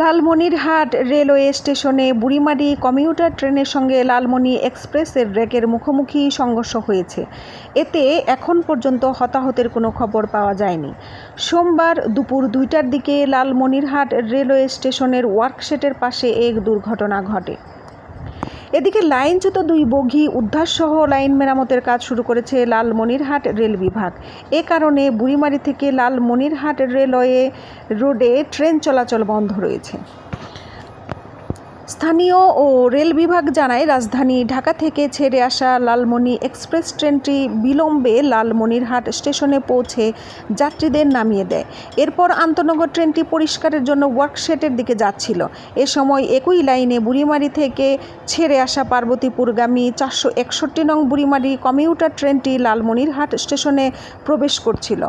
Lalmonirhat railway স্টেশনে Burimari commutator ট্রেনের সঙ্গে লালমনি এক্সপ্রেসের রেকের মুখোমুখি সংঘর্ষ হয়েছে। এতে এখন পর্যন্ত হতাহতের কোনো খবর পাওয়া যায়নি। সোমবার দুপুর দুইটার দিকে লালমনিরহাট রেলওয়ে স্টেশনের ওয়ার্কশেটের পাশে এক দুর্ঘটনা ঘটে। এদিকে লাইনচ্যুত দুই বগি উদ্ধারসহ লাইন মেরামতের কাজ শুরু করেছে লালমনিরহাট রেল বিভাগ। এ কারণে বুড়িমারি থেকে লালমনিরহাট রেলওয়ে রোডে ট্রেন চলাচল বন্ধ রয়েছে। স্থানীয় ও রেল বিভাগ জানায়, রাজধানী ঢাকা থেকে ছেড়ে আসা লালমনি এক্সপ্রেস ট্রেনটি বিলম্বে লালমনিরহাট স্টেশনে পৌঁছে যাত্রীদের নামিয়ে দেয়। এরপর আন্তনগর ট্রেনটি পরিষ্কারের জন্য ওয়ার্কশেটের দিকে যাচ্ছিল। এ সময় একই লাইনে বুড়িমারি থেকে ছেড়ে আসা পার্বতীপুরগামী চারশো একষট্টি নং বুড়িমারি কমিউটার ট্রেনটি লালমনিরহাট স্টেশনে প্রবেশ করছিল।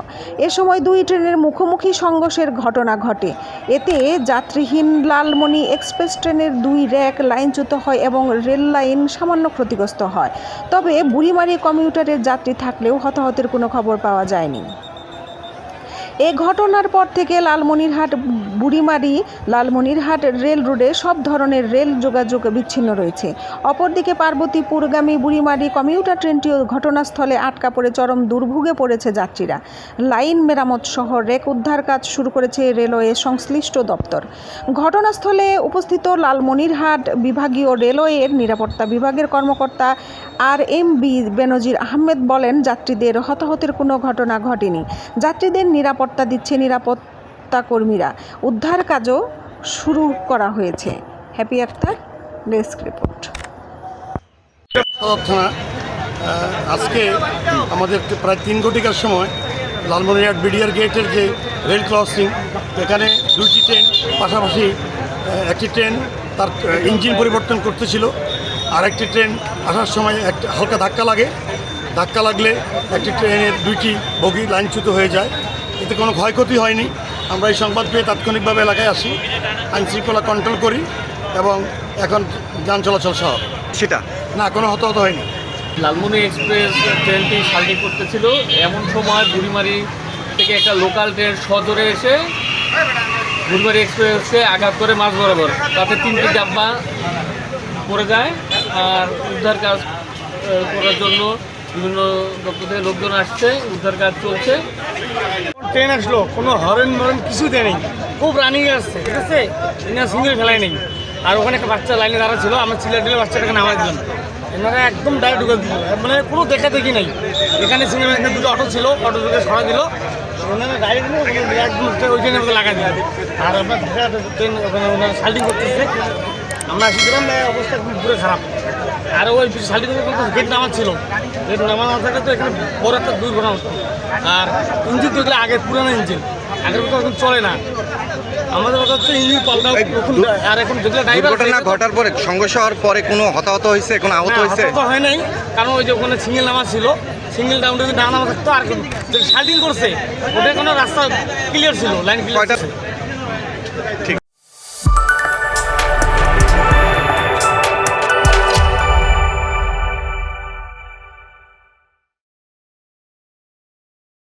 এ সময় দুই ট্রেনের মুখোমুখি সংঘর্ষের ঘটনা ঘটে। এতে যাত্রীহীন লালমনি এক্সপ্রেস ট্রেনের দুই র্যাক লাইনচ্যুত হয় এবং রেল লাইন সামান্য ক্ষতিগ্রস্ত হয়। তবে বুড়িমারি কমিউটারের যাত্রী থাকলেও হতাহতের কোনো খবর পাওয়া যায়নি। এ ঘটনার পর থেকে লালমনিরহাট, বুড়িমারি, লালমনিরহাট রেল রোডে সব ধরনের রেল যোগাযোগ বিচ্ছিন্ন রয়েছে। অপরদিকে পার্বতীপুরগামী বুড়িমারি কমিউটার ট্রেনটিও ঘটনাস্থলে আটকা পড়ে চরম দুর্ভোগে পড়েছে যাত্রীরা। লাইন মেরামত সহ রেক উদ্ধার কাজ শুরু করেছে রেলওয়ে সংশ্লিষ্ট দপ্তর। ঘটনাস্থলে উপস্থিত লালমনিরহাট বিভাগীয় রেলওয়ের নিরাপত্তা বিভাগের কর্মকর্তা R M B Benazir Ahmed বলেন, যাত্রীদের হতাহতের কোনো ঘটনা ঘটেনি। যাত্রীদের নিরাপত্তা দিচ্ছে নিরাপত্তা কর্মীরা। উদ্ধার কাজও শুরু করা হয়েছে। হ্যাপি আক্তার ডেস্ক রিপোর্ট আজকে আমাদের প্রায় তিন ঘটিকার সময় লালমনিরহাট বিডিআর গেটের যে রেল ক্রসিং, এখানে দুইটি ট্রেন, পাশাপাশি একটি ট্রেন তার ইঞ্জিন পরিবর্তন করতেছিল। আর একটি ট্রেন আসার সময় একটা হালকা ধাক্কা লাগে। ধাক্কা লাগলে একটি ট্রেনের দুইটি বগি লাইনচ্যুত হয়ে যায়। এতে কোনো ক্ষয়ক্ষতি হয়নি। আমরা এই সংবাদ পেয়ে তাৎক্ষণিকভাবে এলাকায় আসি আইন শৃঙ্খলা কন্ট্রোল করি এবং এখন যান চলাচল সহ। সেটা? না কোনো হতাহত হয়নি। লালমনি এক্সপ্রেস ট্রেনটি সাল্টি করতেছিল। এমন সময় বুড়িমারি থেকে একটা লোকাল ট্রেন সজোরে এসে বুড়িমারি এক্সপ্রেসে আঘাত করে মাছ বরাবর। তাতে তিনটি ডাব্বা পড়ে যায় আর উদ্ধার কাজ করার জন্য বিভিন্ন দপ্তর থেকে লোকজন আসছে উদ্ধার কাজ চলছে। ট্রেন আসলো, কোনো হরেন মরেন কিছু দেয় নেই। খুব রানিং আসছে, ঠিক আছে? এনারা সিঙ্গেল ফেলাই নেই। আর ওখানে একটা বাচ্চা লাইনে দাঁড়া ছিল, আমার ছেলে দিলে বাচ্চাটাকে নামাই দিলাম। এনারা একদম ডাইরেক্ট ঢুকে দিল। মানে কোনো দেখা দেখি নাই। এখানে সিঙ্গেল এখানে দুটো অটো ছিল অটো ঢুকে সরা দিল। ওনারা ডাইরেক্ট একদম ওইখানে লাগা দিল। আর আমরা ট্রেন ওখানে সাল্টিং করতেছে। আমরা আসছিলাম অবস্থা খুব পুরো খারাপ। আর ওই শালিক গেট নামার ছিল। গেট নামা না থাকলে তো এখানে বড় একটা দুর্ঘটনা হতো। আর ইঞ্জিন তো এগুলো আগের পুরানো ইঞ্জিন। আগের মতো এখন চলে না। আমাদের কথা হচ্ছে ইঞ্জিন পাল্টা আর এখন যেগুলো ড্রাইভার দুর্ঘটনা ঘটার পরে সংঘর্ষ হওয়ার পরে কোনো হতাহত হয়েছে কোনো আহত হয়েছে? তো হয় নাই। কারণ ওই যে ওখানে সিঙ্গেল নামা ছিল সিঙ্গেল ডাউন যদি ডাউন নামা থাকতো আর শাল্টিং করছে ওটা কোনো রাস্তা ক্লিয়ার ছিল লাইন ক্লিয়ার